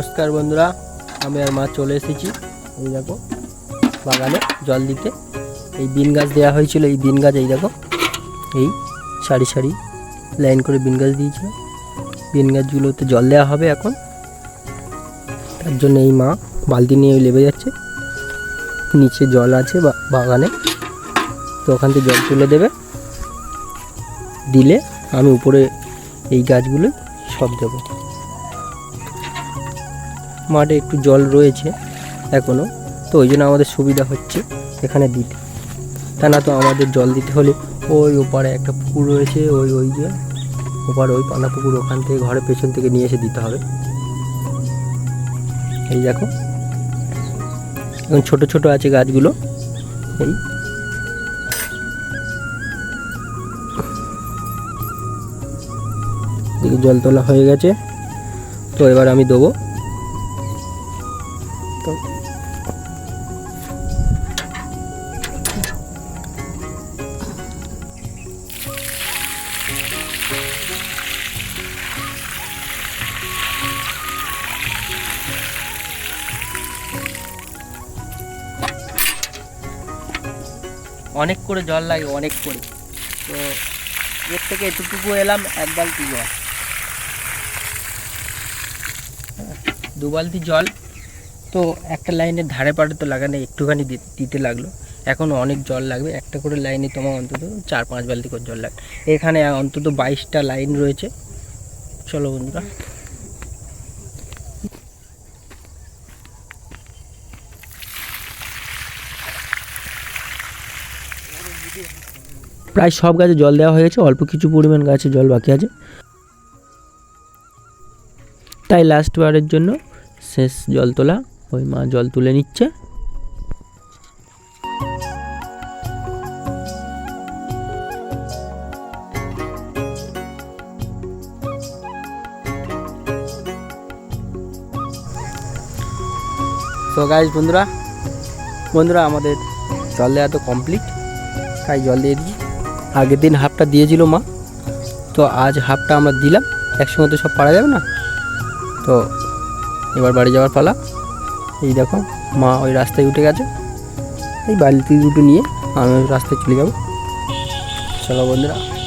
নমস্কার বন্ধুরা, আমি আর মা চলে এসেছি। এই দেখো, বাগানে জল দিতে। এই বিন গাছ দেওয়া হয়েছিল, এই বিন গাছ, এই দেখো, এই সারি সারি লাইন করে বিন গাছ দিয়েছিল। বিন গাছগুলোতে জল দেওয়া হবে এখন। তার জন্য এই মা বালতি নিয়ে লেবে যাচ্ছে। নিচে জল আছে বাগানে। তো ওখান থেকে জল তুলে দেবে। দিলে আমি উপরে এই গাছগুলো সব দেবো। মাঠে একটু জল রয়েছে এখনও তো ওই জন্য আমাদের সুবিধা হচ্ছে এখানে দিতে। তা না তো আমাদের জল দিতে হলে ওই ওপারে একটা পুকুর রয়েছে, ওই ওই যে ওপারে ওই পানা পুকুর ওখান থেকে ঘরের পেছন থেকে নিয়ে এসে দিতে হবে। এই দেখো। এখন ছোট ছোট আছে গাছগুলো। এই। জল তোলা হয়ে গেছে। তো এবার আমি দেবো। অনেক করে জল লাগে, অনেক করে। তো এর থেকে এতটুকু এলাম, এক বালতি জল। দু বালতি জল। তো একটা লাইনের ধারে পাড়ে তো লাগানো একটুখানি দিতে লাগল। এখন অনেক জল লাগবে। একটা করে লাইনে তোমার অন্তত চার পাঁচ বালতি করে জল লাগবে। এখানে অন্তত বাইশটা লাইন রয়েছে। চলো বন্ধুরা। প্রায় সব গাছে জল দেওয়া হয়ে গেছে। অল্প কিছু পরিমাণ গাছে জল বাকি আছে। তাই লাস্ট বারের জন্য শেষ জল তোলা। ওই মা জল তুলে নিচ্ছে। তো গাইজ বন্ধুরা বন্ধুরা, আমাদের জল দেওয়া তো কমপ্লিট তাই জল দিয়ে দিই। আগের দিন হাফটা দিয়েছিল মা। তো আজ হাফটা আমরা দিলাম। একসঙ্গে তো সব পারা যাবে না। তো এবার বাড়ি যাওয়ার পালা। এই দেখো, মা ওই রাস্তায় উঠে গেছে। এই বালতি দুটো নিয়ে আমি রাস্তায় চলে যাব। চলো বন্ধুরা।